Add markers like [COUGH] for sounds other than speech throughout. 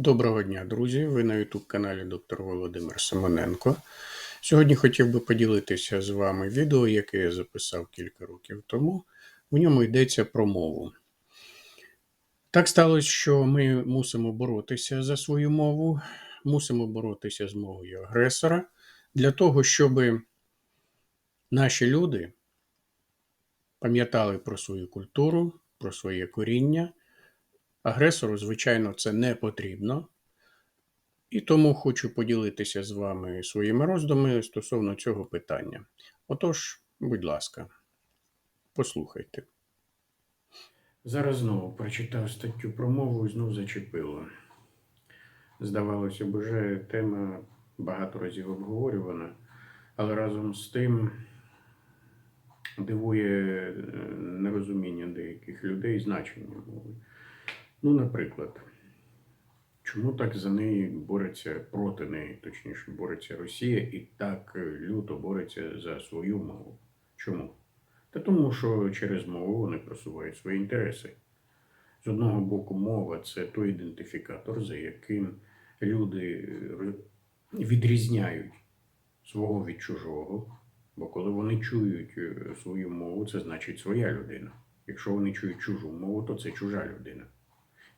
Доброго дня, друзі! Ви на youtube каналі доктор Володимир Симоненко. Сьогодні хотів би поділитися з вами відео, яке я записав кілька років тому. В ньому йдеться про мову. Так сталося, що ми мусимо боротися за свою мову, мусимо боротися з мовою агресора для того, щоб наші люди пам'ятали про свою культуру, про своє коріння. Агресору, звичайно, це не потрібно. І тому хочу поділитися з вами своїми роздумами стосовно цього питання. Отож, будь ласка, послухайте. Зараз знову прочитав статтю про мову і знову зачепило. Здавалося б, вже тема багато разів обговорювана, але разом з тим дивує е, нерозуміння деяких людей значення мови. Ну, наприклад, чому так за неї бореться проти неї, точніше, бореться Росія і так е, люто бореться за свою мову? Чому? Та тому, що через мову вони просувають свої інтереси. З одного боку, мова це той ідентифікатор, за яким люди е, відрізняють свого від чужого. Бо коли вони чують е, свою мову, це значить своя людина. Якщо вони чують чужу мову, то це чужа людина.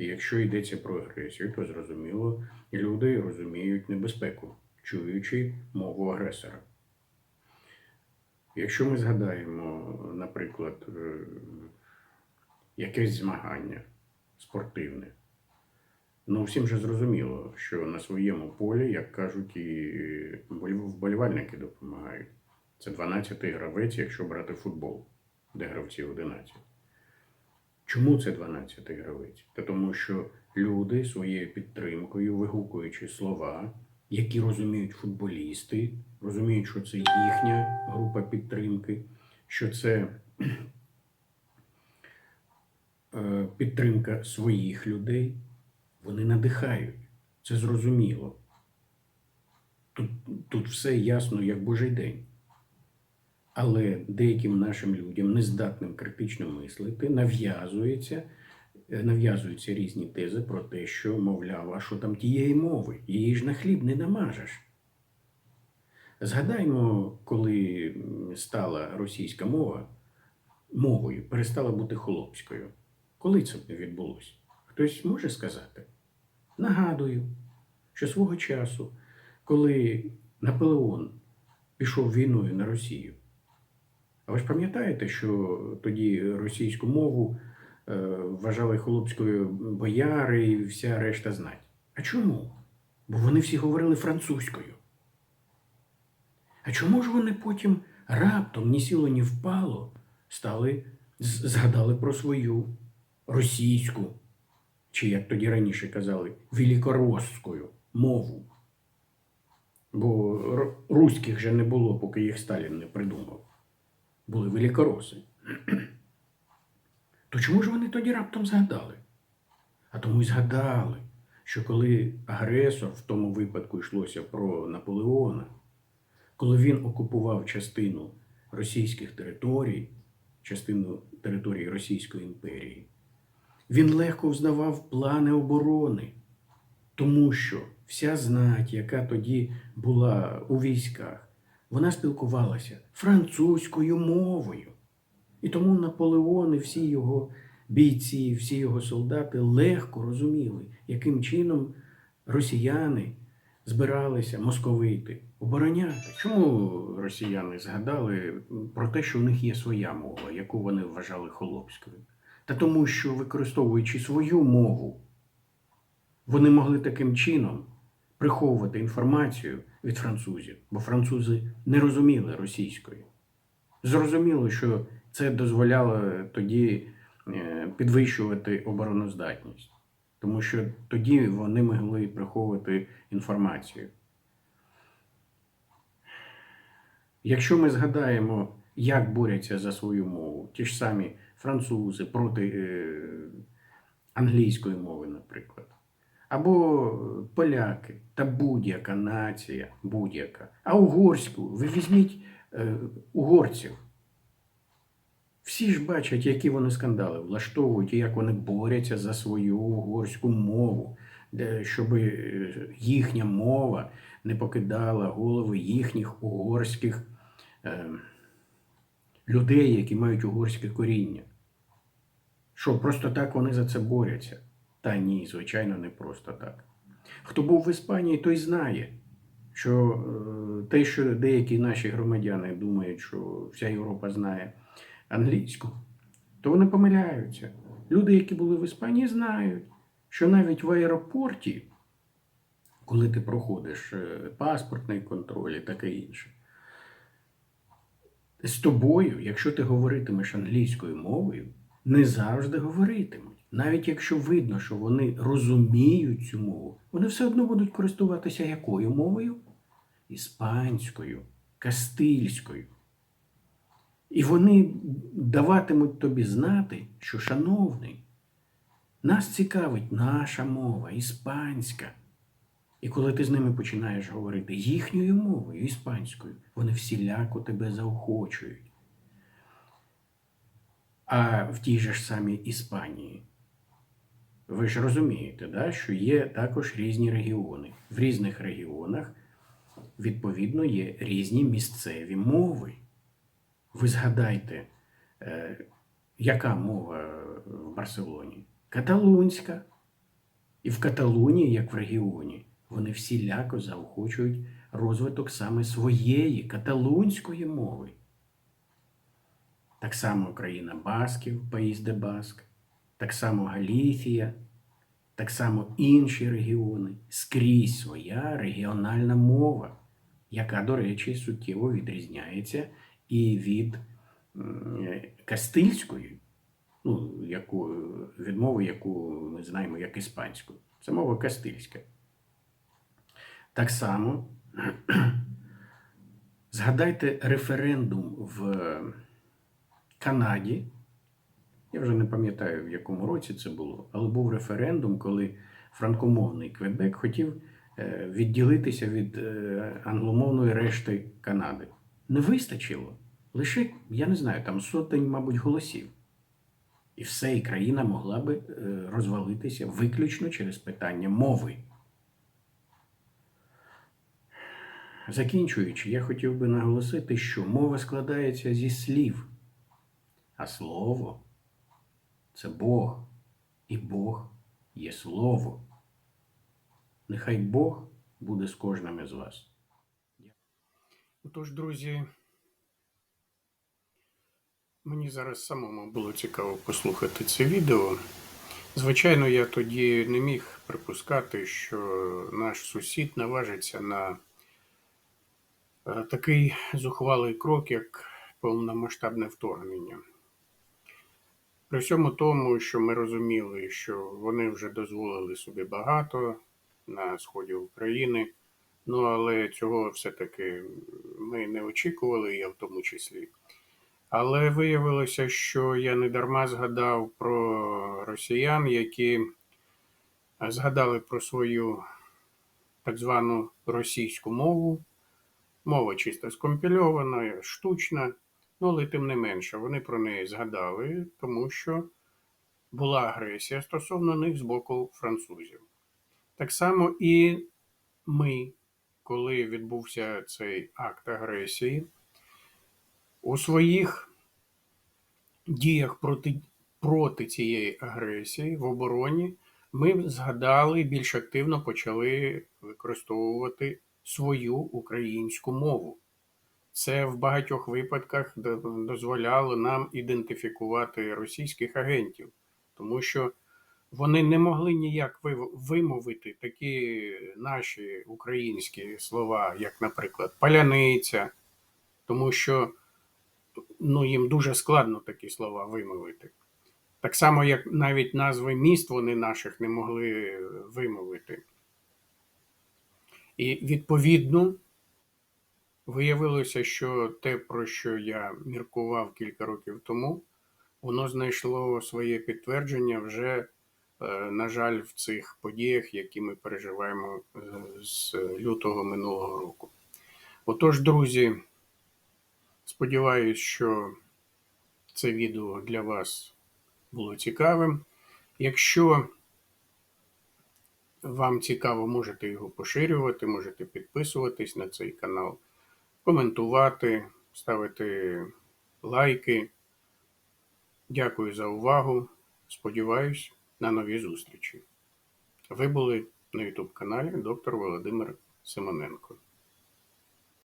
І якщо йдеться про агресію, то зрозуміло, люди розуміють небезпеку, чуючи мову агресора. Якщо ми згадаємо, наприклад, е, якесь змагання спортивне, ну всім же зрозуміло, що на своєму полі, як кажуть, і вболівальники допомагають. Це 12-й гравець, якщо брати футбол, де гравці 11. Чому це 12-й гравець? Та тому що люди своєю підтримкою, вигукуючи слова, які розуміють футболісти, розуміють, що це їхня група підтримки, що це [CLEARS THROAT] е, підтримка своїх людей, вони надихають. Це зрозуміло. Тут, тут все ясно, як Божий день. Але деяким нашим людям, нездатним критично мислити, нав'язується, е, нав'язуються різні тези про те, що, мовляв, а що там тієї мови, її ж на хліб не намажеш. Згадаймо, коли стала російська мова мовою, перестала бути холопською. Коли це відбулося? Хтось може сказати? Нагадую, що свого часу, коли Наполеон пішов війною на Росію, а ви ж пам'ятаєте, що тоді російську мову е, вважали хлопською бояри і вся решта знать? А чому? Бо вони всі говорили французькою. А чому ж вони потім раптом ні сіло, ні впало стали, згадали про свою російську, чи як тоді раніше казали, великоросською мову? Бо руських же не було, поки їх Сталін не придумав були великороси. То чому ж вони тоді раптом згадали? А тому й згадали, що коли агресор, в тому випадку йшлося про Наполеона, коли він окупував частину російських територій, частину території Російської імперії, він легко взнавав плани оборони, тому що вся знать, яка тоді була у військах, вона спілкувалася французькою мовою. І тому Наполеон і всі його бійці, всі його солдати легко розуміли, яким чином росіяни збиралися московити, обороняти. Чому росіяни згадали про те, що в них є своя мова, яку вони вважали холопською? Та тому, що використовуючи свою мову, вони могли таким чином приховувати інформацію від французів, бо французи не розуміли російської. Зрозуміло, що це дозволяло тоді е, підвищувати обороноздатність, тому що тоді вони могли приховувати інформацію. Якщо ми згадаємо, як борються за свою мову, ті ж самі французи проти е, англійської мови, наприклад або поляки та будь-яка нація, будь-яка. А угорську, ви візьміть е, угорців. Всі ж бачать, які вони скандали влаштовують і як вони борються за свою угорську мову, щоб е, їхня мова не покидала голови їхніх угорських е, людей, які мають угорське коріння. Що, просто так вони за це борються? Та ні, звичайно, не просто так. Хто був в Іспанії, той знає, що е, те, що деякі наші громадяни думають, що вся Європа знає англійську, то вони помиляються. Люди, які були в Іспанії, знають, що навіть в аеропорті, коли ти проходиш е, паспортний контроль і таке інше, з тобою, якщо ти говоритимеш англійською мовою, не завжди говоритимуть. Навіть якщо видно, що вони розуміють цю мову, вони все одно будуть користуватися якою мовою? Іспанською, кастильською. І вони даватимуть тобі знати, що, шановний, нас цікавить наша мова, іспанська. І коли ти з ними починаєш говорити їхньою мовою, іспанською, вони всіляко тебе заохочують. А в тій же ж самій Іспанії. Ви ж розумієте, да, що є також різні регіони. В різних регіонах, відповідно, є різні місцеві мови. Ви згадайте, е, яка мова в Барселоні? Каталунська. І в Каталунії, як в регіоні, вони всіляко заохочують розвиток саме своєї каталунської мови. Так само країна Басків, Паїс де Баск, так само Галіфія, так само інші регіони, скрізь своя регіональна мова, яка, до речі, суттєво відрізняється і від кастильської, ну, яку, від мови, яку ми знаємо як іспанську. Це мова кастильська. Так само [CLEARS THROAT] згадайте референдум в Канаді. Я вже не пам'ятаю, в якому році це було, але був референдум, коли франкомовний Квебек хотів е, відділитися від е, англомовної решти Канади. Не вистачило. Лише, я не знаю, там сотень, мабуть, голосів. І все, і країна могла би е, розвалитися виключно через питання мови. Закінчуючи, я хотів би наголосити, що мова складається зі слів, а слово це Бог, і Бог є Слово. Нехай Бог буде з кожним із вас. Отож, друзі, мені зараз самому було цікаво послухати це відео. Звичайно, я тоді не міг припускати, що наш сусід наважиться на е, такий зухвалий крок, як повномасштабне вторгнення. При всьому тому, що ми розуміли, що вони вже дозволили собі багато на сході України, ну але цього все-таки ми не очікували, я в тому числі. Але виявилося, що я не дарма згадав про росіян, які згадали про свою так звану російську мову. Мова чисто скомпільована, штучна, ну але тим не менше, вони про неї згадали, тому що була агресія стосовно них з боку французів. Так само і ми, коли відбувся цей акт агресії, у своїх діях проти, проти цієї агресії в обороні ми згадали більш активно почали використовувати свою українську мову. Це в багатьох випадках дозволяло нам ідентифікувати російських агентів, тому що вони не могли ніяк вимовити такі наші українські слова, як, наприклад, паляниця, тому що ну, їм дуже складно такі слова вимовити. Так само, як навіть назви міст вони наших не могли вимовити. І відповідно виявилося, що те, про що я міркував кілька років тому, воно знайшло своє підтвердження вже, е, на жаль, в цих подіях, які ми переживаємо е, з лютого минулого року. Отож, друзі, сподіваюсь, що це відео для вас було цікавим. Якщо вам цікаво, можете його поширювати, можете підписуватись на цей канал, коментувати, ставити лайки. Дякую за увагу. Сподіваюсь на нові зустрічі. Ви були на YouTube каналі доктор Володимир Симоненко.